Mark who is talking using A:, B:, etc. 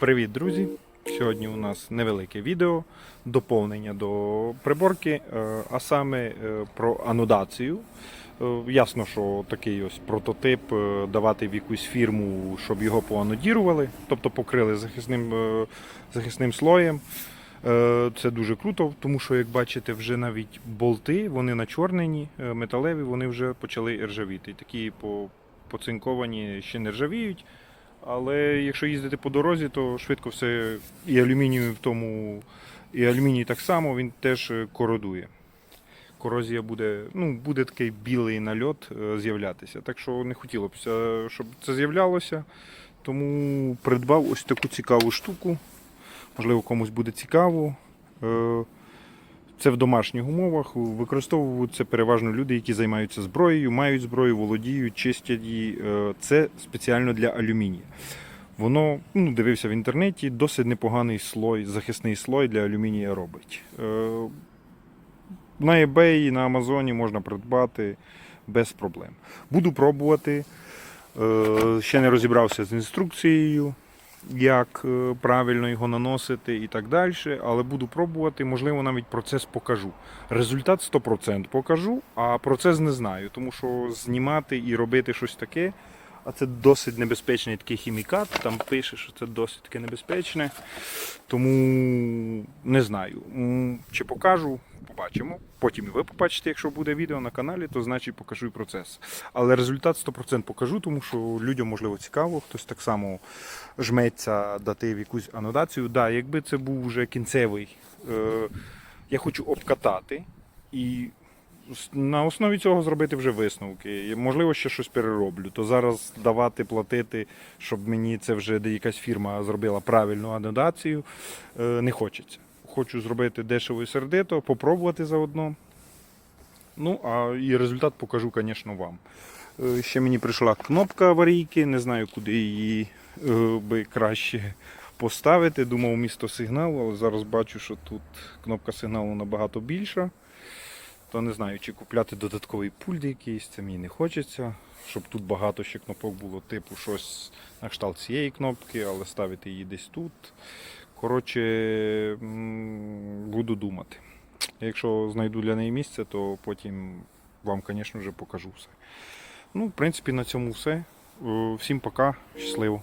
A: Привіт, друзі! Сьогодні у нас невелике відео, доповнення до приборки, е, а саме е, про анодацію. Е, Ясно, що такий ось прототип давати в якусь фірму, щоб його поанодірували, тобто покрили захисним, захисним слоєм. Це дуже круто, тому що, як бачите, вже навіть болти, вони начорнені, металеві, вони вже почали ржавіти. Такі по- поцинковані ще не ржавіють. Але якщо їздити по дорозі, то швидко все і алюмінію в тому, і алюміній так само, він теж е, кородує. Корозія буде, ну, буде такий білий нальот е, з'являтися. Так що не хотілося б, щоб це з'являлося. Тому придбав ось таку цікаву штуку. Можливо, комусь буде цікаво. Це в домашніх умовах. Використовують це переважно люди, які займаються зброєю, мають зброю, володіють, чистять її. Е, Це спеціально для алюмінія. Воно ну, дивився в інтернеті, досить непоганий слой, захисний слой для алюмінія робить. Е, На eBay, на Амазоні можна придбати без проблем. Буду пробувати. Е, Ще не розібрався з інструкцією як е, правильно його наносити і так далі. Але буду пробувати, можливо, навіть процес покажу. Результат 100% покажу, а процес не знаю, тому що знімати і робити щось таке. А це досить небезпечний такий хімікат. Там пише, що це досить таке небезпечне. Тому не знаю. Чи покажу, побачимо. Потім і ви побачите, якщо буде відео на каналі, то значить покажу і процес. Але результат 100% покажу, тому що людям можливо цікаво, хтось так само жметься дати в якусь анодацію. Да, якби це був вже кінцевий, е, я хочу обкатати і на основі цього зробити вже висновки. Можливо, ще щось перероблю. То зараз давати, платити, щоб мені це вже якась фірма зробила правильну анодацію, е, не хочеться. Хочу зробити дешево і сердито, попробувати заодно. Ну, а і результат покажу, звісно, вам. Е, Ще мені прийшла кнопка аварійки, не знаю, куди її е, би краще поставити. Думав місто сигналу, але зараз бачу, що тут кнопка сигналу набагато більша. То не знаю, чи купляти додатковий пульт якийсь, це мені не хочеться. Щоб тут багато ще кнопок було, типу щось на кшталт цієї кнопки, але ставити її десь тут. Коротше, буду думати. Якщо знайду для неї місце, то потім вам, звісно, вже покажу все. Ну, в принципі, на цьому все. Е, всім пока, щасливо.